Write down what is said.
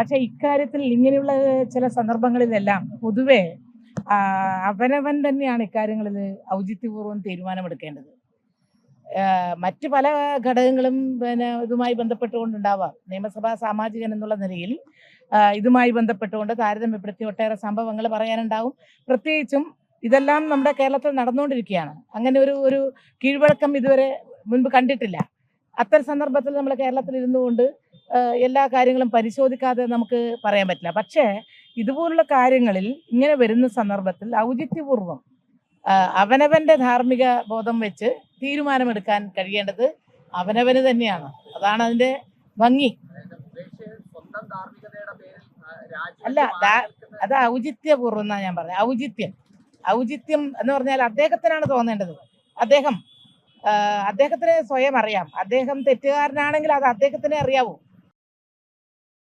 പക്ഷെ ഇക്കാര്യത്തിൽ ഇങ്ങനെയുള്ള ചില സന്ദർഭങ്ങളിലെല്ലാം പൊതുവെ അവനവൻ തന്നെയാണ് ഇക്കാര്യങ്ങളിൽ ഔചിത്യപൂർവം തീരുമാനമെടുക്കേണ്ടത്. മറ്റ് പല ഘടകങ്ങളും പിന്നെ ഇതുമായി ബന്ധപ്പെട്ടുകൊണ്ടുണ്ടാവാം. നിയമസഭാ സാമാജികൻ എന്നുള്ള നിലയിൽ ഇതുമായി ബന്ധപ്പെട്ടുകൊണ്ട് താരതമ്യപ്പെടുത്തി ഒട്ടേറെ സംഭവങ്ങൾ പറയാനുണ്ടാവും. പ്രത്യേകിച്ചും ഇതെല്ലാം നമ്മുടെ കേരളത്തിൽ നടന്നുകൊണ്ടിരിക്കുകയാണ്. അങ്ങനെ ഒരു ഒരു കീഴ്വഴക്കം ഇതുവരെ മുൻപ് കണ്ടിട്ടില്ല. അത്തരം സന്ദർഭത്തിൽ നമ്മൾ കേരളത്തിൽ ഇരുന്നുകൊണ്ട് എല്ലാ കാര്യങ്ങളും പരിശോധിക്കാതെ നമുക്ക് പറയാൻ പറ്റില്ല. പക്ഷേ ഇതുപോലുള്ള കാര്യങ്ങളിൽ ഇങ്ങനെ വരുന്ന സന്ദർഭത്തിൽ ഔചിത്യപൂർവം അവനവന്റെ ധാർമ്മിക ബോധം വെച്ച് തീരുമാനമെടുക്കാൻ കഴിയേണ്ടത് അവനവന് തന്നെയാണ്. അതാണ് അതിന്റെ ഭംഗി. അല്ല, അത് ഔചിത്യപൂർവം എന്നാണ് ഞാൻ പറഞ്ഞത് ഔചിത്യം. ഔചിത്യം എന്ന് പറഞ്ഞാൽ അദ്ദേഹത്തിനാണ് തോന്നേണ്ടത്. അദ്ദേഹം അദ്ദേഹത്തിന് സ്വയം അറിയാം. അദ്ദേഹം തെറ്റുകാരനാണെങ്കിൽ അത് അദ്ദേഹത്തിനെ അറിയാവൂ.